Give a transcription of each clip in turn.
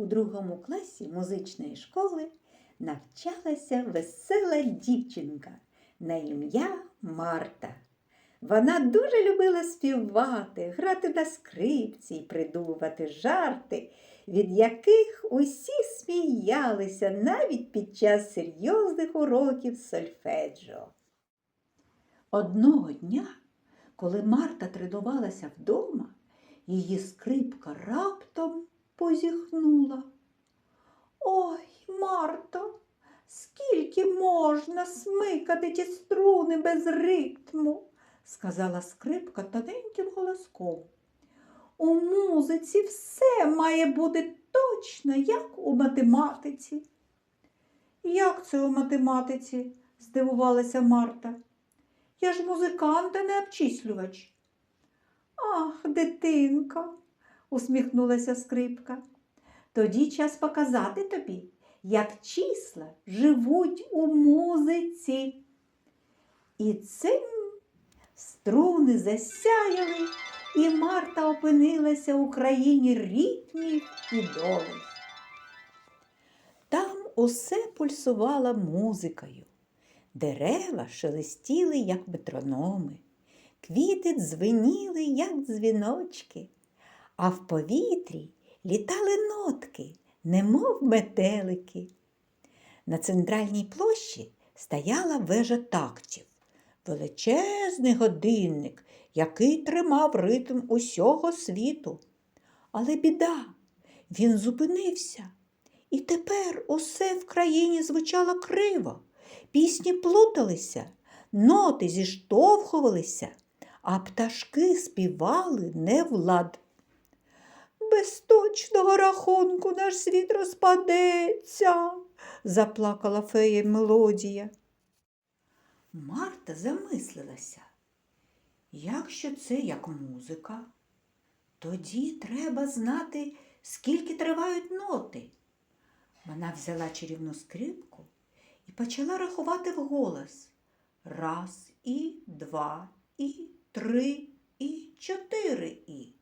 У другому класі музичної школи навчалася весела дівчинка на ім'я Марта. Вона дуже любила співати, грати на скрипці і придумувати жарти, від яких усі сміялися навіть під час серйозних уроків сольфеджіо. Одного дня, коли Марта тренувалася вдома, її скрипка раптом позіхнула. Ой, Марто, скільки можна смикати ті струни без ритму, сказала скрипка тоненьким голоском. У музиці все має бути точно, як у математиці. Як це у математиці? здивувалася Марта. Я ж музикант, а не обчислювач. Ах, дитинка, усміхнулася скрипка. Тоді час показати тобі, як числа живуть у музиці. І цим струни засяяли, і Марта опинилася у країні ритмів і долей. Там усе пульсувало музикою. Дерева шелестіли, як метрономи, квіти дзвеніли, як дзвіночки, а в повітрі літали нотки, немов метелики. На центральній площі стояла вежа тактів, величезний годинник, який тримав ритм усього світу. Але біда, він зупинився. І тепер усе в країні звучало криво. Пісні плуталися, ноти зіштовхувалися, а пташки співали не в лад. Без точного рахунку наш світ розпадеться, заплакала фея мелодія. Марта замислилася. Якщо це як музика, тоді треба знати, скільки тривають ноти. Вона взяла чарівну скрипку і почала рахувати вголос. Раз, і два, і три, і чотири і.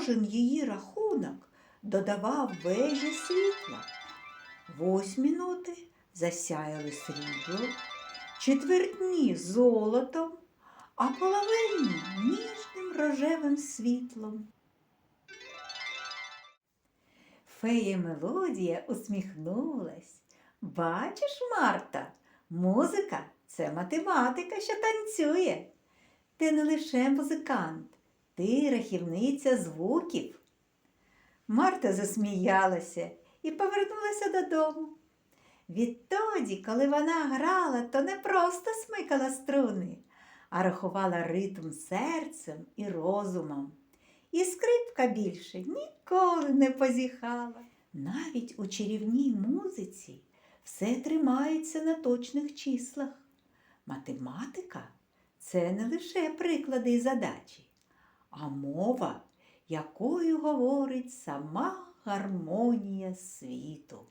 Кожен її рахунок додавав вежі світла. Восьмі ноти засяяли сріблом, четвертні золотом, а половинні ніжним рожевим світлом. Фея мелодія усміхнулась. Бачиш, Марта, музика це математика, що танцює. Ти не лише музикант, ти рахівниця звуків. Марта засміялася і повернулася додому. Відтоді, коли вона грала, то не просто смикала струни, а рахувала ритм серцем і розумом. І скрипка більше ніколи не позіхала. Навіть у чарівній музиці все тримається на точних числах. Математика це не лише приклади і задачі, а мова, якою говорить сама гармонія світу.